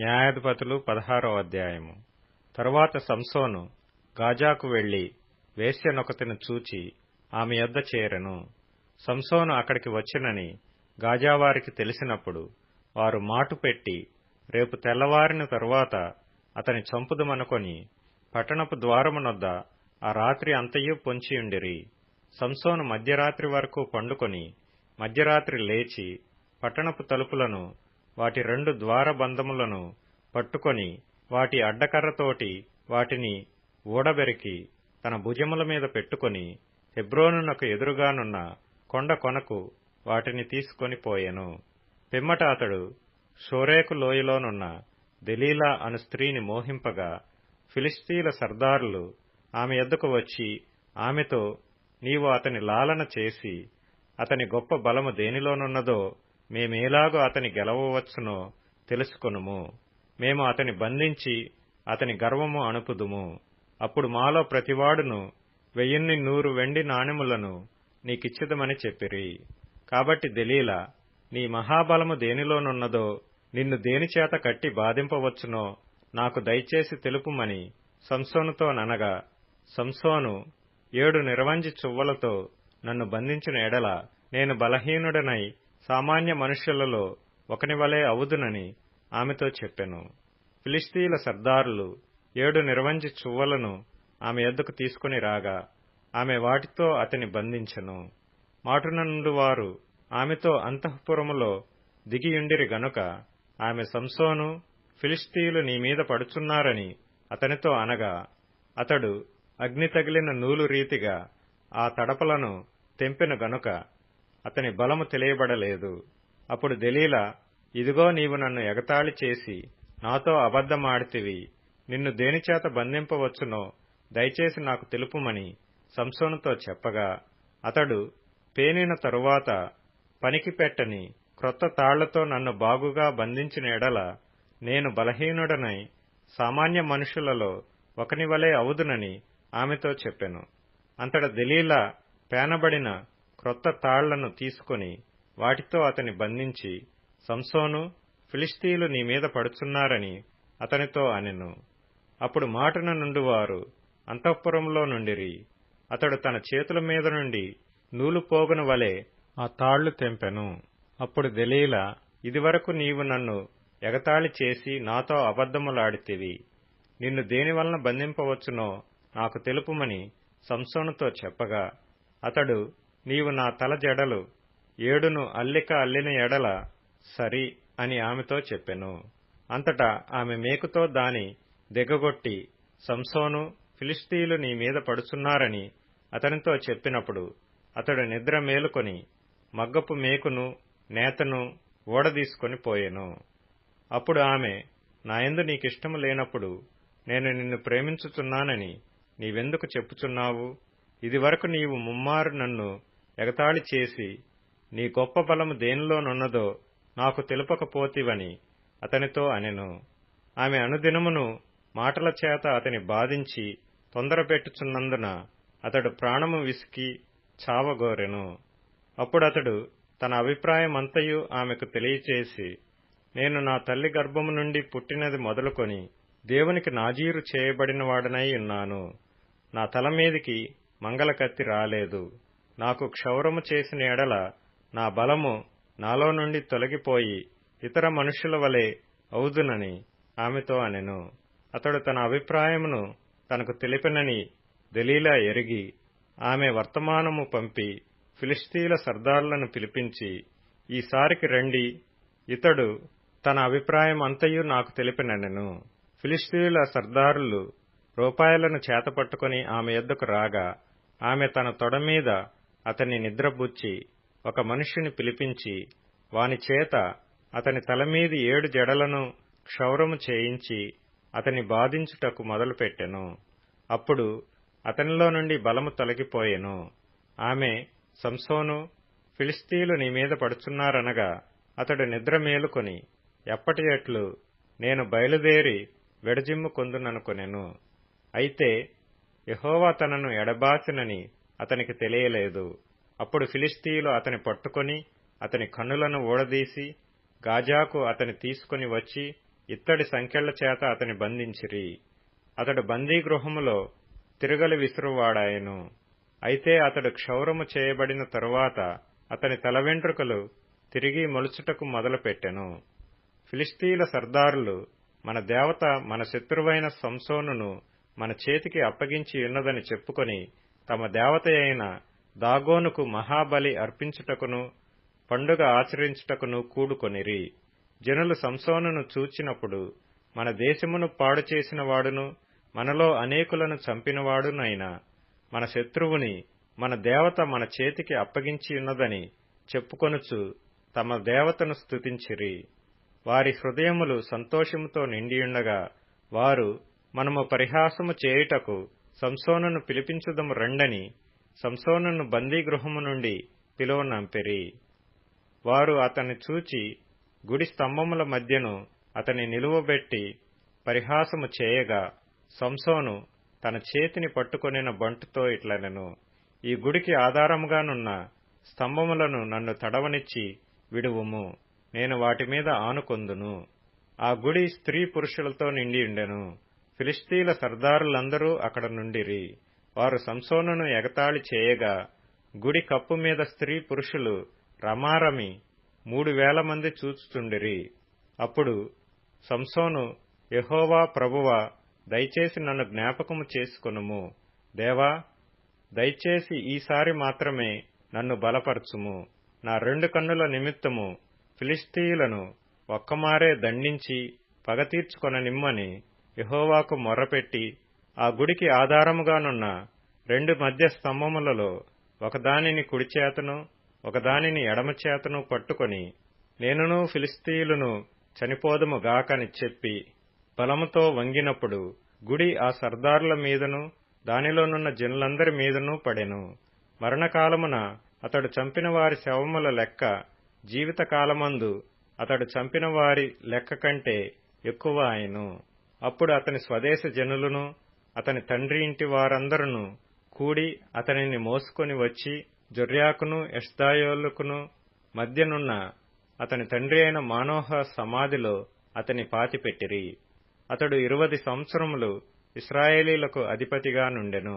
న్యాయాధిపతులు పదహారో అధ్యాయము. తరువాత సంసోను గాజాకు వెళ్ళి వేశ్యనొకతిని చూచి ఆమె యొద్ద చేరెను. సంసోను అక్కడికి వచ్చినని గాజావారికి తెలిసినప్పుడు వారు మాటు పెట్టి రేపు తెల్లవారిన తరువాత అతని చంపుదుమనుకొని పట్టణపు ద్వారమునొద్ద ఆ రాత్రి అంతయు పొంచియుండిరి. సంసోను మధ్యరాత్రి వరకు పండుకొని మధ్యరాత్రి లేచి పట్టణపు తలుపులను వాటి రెండు ద్వారబంధములను పట్టుకొని వాటి అడ్డకర్రతోటి వాటిని ఊడబెరికి తన భుజముల మీద పెట్టుకొని హెబ్రోనునకు ఎదురుగానున్న కొండ కొనకు వాటిని తీసుకొని పోయెను. పిమ్మట అతడు షోరేకు లోయలోనున్న దెలీలా అను స్త్రీని మోహింపగా ఫిలిస్తీల సర్దారులు ఆమె ఎద్దుకు వచ్చి ఆమెతో నీవు అతని లాలన చేసి అతని గొప్ప బలము దేనిలోనున్నదో మేమేలాగో అతని గెలవవచ్చునో తెలుసుకొనుము. మేము అతని బంధించి అతని గర్వము అణుపుదుము. అప్పుడు మాలో ప్రతివాడును వెయ్యిన్ని నూరు వెండి నాణెములను నీకిచ్చిదమని చెప్పిరి. కాబట్టి దెలీలా నీ మహాబలము దేనిలోనున్నదో నిన్ను దేనిచేత కట్టి బాధింపవచ్చునో నాకు దయచేసి తెలుపుమని సంసోనుతో ననగా సంసోను ఏడు నిర్వంజి చువ్వలతో నన్ను బంధించిన ఎడల నేను బలహీనుడనై సామాన్య మనుష్యులలో ఒకని వలె అవుదునని ఆమెతో చెప్పెను. ఫిలిస్తీన్ల సర్దారులు ఏడు నిర్వంజి చువ్వలను ఆమె ఎద్దుకు తీసుకుని రాగా ఆమె వాటితో అతని బంధించెను. మాటునండు వారు ఆమెతో అంతఃపురములో దిగియుండిరి గనుక ఆమె సంసోను ఫిలిస్తీయులు నీ మీద పడుచున్నారని అతనితో అనగా అతడు అగ్ని తగిలిన నూలు రీతిగా ఆ తడపలను తెంపిన గనుక అతని బలము తెలియబడలేదు. అప్పుడు దెలీలా ఇదిగో నీవు నన్ను ఎగతాళి చేసి నాతో అబద్ధమాడితివి. నిన్ను దేనిచేత బంధింపవచ్చునో దయచేసి నాకు తెలుపుమని సంసోనుతో చెప్పగా అతడు పేనిన తరువాత పనికి పెట్టని క్రొత్త తాళ్ళతో నన్ను బాగుగా బంధించిన ఎడల నేను బలహీనుడనై సామాన్య మనుషులలో ఒకనివలే అవుదునని ఆమెతో చెప్పెను. అంతట దెలీలా పేనబడిన క్రొత్త తాళ్ళను తీసుకుని వాటితో అతని బంధించి సంసోను ఫిలిస్తీయులు నీ మీద పడుచున్నారని అతనితో అనెను. అప్పుడు మాటన నుండి వారు అంతఃపురంలో నుండిరి. అతడు తన చేతుల మీద నుండి నూలు పోగున వలె ఆ తాళ్ళు తెంపెను. అప్పుడు దెలీలా ఇదివరకు నీవు నన్ను ఎగతాళి చేసి నాతో అబద్ధములాడితివి. నిన్ను దేనివలన బంధింపవచ్చునో నాకు తెలుపుమని సంసోనుతో చెప్పగా అతడు నీవు నా తల జడలు ఏడును అల్లిక అల్లిన ఎడల సరి అని ఆమెతో చెప్పెను. అంతటా ఆమె మేకుతో దాని దిగగొట్టి సంసోను ఫిలిస్తీయులు నీ మీద పడుచున్నారని అతనితో చెప్పినప్పుడు అతడు నిద్ర మేలుకొని మగ్గపు మేకును నేతను ఓడదీసుకొని పోయెను. అప్పుడు ఆమె నాయందు నీకిష్టము లేనప్పుడు నేను నిన్ను ప్రేమించుచున్నానని నీవెందుకు చెప్పుచున్నావు? ఇదివరకు నీవు ముమ్మారు నన్ను ఎగతాళి చేసి నీ గొప్ప బలము దేనిలోనున్నదో నాకు తెలుపకపోతివని అతనితో అనెను. ఆమె అనుదినమును మాటల చేత అతని బాధించి తొందరపెట్టుచున్నందున అతడు ప్రాణము విసికి చావగోరెను. అప్పుడతడు తన అభిప్రాయమంతయు ఆమెకు తెలియచేసి నేను నా తల్లి గర్భము నుండి పుట్టినది మొదలుకొని దేవునికి నాజీరు చేయబడినవాడనై ఉన్నాను. నా తల మీదికి మంగళకత్తి రాలేదు. నాకు క్షౌరము చేసిన ఎడల నా బలము నాలో నుండి తొలగిపోయి ఇతర మనుషుల వలె అవుదునని ఆమెతో అనెను. అతడు తన అభిప్రాయమును తనకు తెలిపినని దలీలా ఎరిగి ఆమె వర్తమానము పంపి ఫిలిస్తీన్ల సర్దారులను పిలిపించి ఈసారికి రండి ఇతడు తన అభిప్రాయం అంతయు నాకు తెలిపిననెను. ఫిలిస్తీన్ల సర్దారులు రూపాయలను చేతపట్టుకుని ఆమె ఎద్దుకు రాగా ఆమె తన తొడ మీద అతన్ని నిద్రబుచ్చి ఒక మనుష్యుని పిలిపించి వాని చేత అతని తలమీది ఏడు జడలను క్షౌరము చేయించి అతని బాధించుటకు మొదలుపెట్టెను. అప్పుడు అతనిలో నుండి బలము తొలగిపోయెను. ఆమె సంసోను ఫిలిస్తీలు నీ మీద పడుచున్నారనగా అతడు నిద్ర మేలుకొని ఎప్పటి ఎట్లు నేను బయలుదేరి వెడజిమ్ము కొందుననుకొనెను. అయితే యహోవా తనను ఎడబాసినని అతనికి తెలియలేదు. అప్పుడు ఫిలిస్తీయులు అతని పట్టుకొని అతని కన్నులను ఊడదీసి గాజాకు అతని తీసుకుని వచ్చి ఇత్తడి సంఖ్యల చేత అతని బంధించిరి. అతడు బందీగృహములో తిరగలి విసురువాడాయను. అయితే అతడు క్షౌరము చేయబడిన తరువాత అతని తల వెంట్రుకలు తిరిగి మొలుచుటకు మొదలుపెట్టెను. ఫిలిస్తీయుల సర్దారులు మన దేవత మన శత్రువైన సంసోనును మన చేతికి అప్పగించి ఉన్నదని చెప్పుకొని తమ దేవత అయిన దాగోనుకు మహాబలి అర్పించుటకును పండుగ ఆచరించుటకును కూడుకొనిరి. జనులు సంసోనును చూచినప్పుడు మన దేశమును పాడు చేసిన వాడును మనలో అనేకులను చంపినవాడునైనా మన శత్రువుని మన దేవత మన చేతికి అప్పగించి ఉన్నదని చెప్పుకొనుచు తమ దేవతను స్తుతించిరి. వారి హృదయములు సంతోషముతో నిండియుండగా వారు మనము పరిహాసము చేయుటకు సంసోనను పిలిపించుదము రండని సంసోనను బందీగృహము నుండి పిలువనంపెరి వారు అతన్ని చూచి గుడి స్తంభముల మధ్యను అతని నిలువబెట్టి పరిహాసము చేయగా సంసోను తన చేతిని పట్టుకొనిన బంటుతో ఇట్లనెను ఈ గుడికి ఆధారముగానున్న స్తంభములను నన్ను తడవనిచ్చి విడువుము నేను వాటి మీద ఆనుకొందును. ఆ గుడి స్త్రీ పురుషులతో నిండియుండెను ఫిలిస్తీన్ల సర్దారులందరూ అక్కడ నుండిరి. వారు సంసోనును ఎగతాళి చేయగా గుడి కప్పు మీద స్త్రీ పురుషులు రమారమి మూడు వేల మంది చూచుచుండిరి. అప్పుడు సంసోను యహోవా ప్రభువా దయచేసి నన్ను జ్ఞాపకము చేసుకొనుము. దేవా దయచేసి ఈసారి మాత్రమే నన్ను బలపరచుము. నా రెండు కన్నుల నిమిత్తము ఫిలిస్తీయులను ఒక్కమారే దండించి పగ తీర్చుకొననిమ్మని యహోవాకు మొర్రపెట్టి ఆ గుడికి ఆధారముగానున్న రెండు మధ్య స్తంభములలో ఒకదానిని కుడిచేతను ఒకదానిని ఎడమచేతను పట్టుకొని నేనును ఫిలిస్తీయులను చనిపోదము గాకని చెప్పి బలముతో వంగినప్పుడు గుడి ఆ సర్దారుల మీదను దానిలోనున్న జనులందరి మీదనూ పడెను. మరణకాలమున అతడు చంపిన వారి శవముల లెక్క జీవితకాలమందు అతడు చంపిన వారి లెక్క కంటే ఎక్కువ ఆయను. అప్పుడు అతని స్వదేశ జనులను అతని తండ్రి ఇంటి వారందరూ కూడి అతనిని మోసుకొని వచ్చి జొర్యాకును ఎష్దాయోలుకును మధ్యనున్న అతని తండ్రి అయిన మానోహ సమాధిలో అతని పాతిపెట్టిరి అతడు ఇరువది సంవత్సరములు ఇస్రాయేలీలకు అధిపతిగా నుండెను.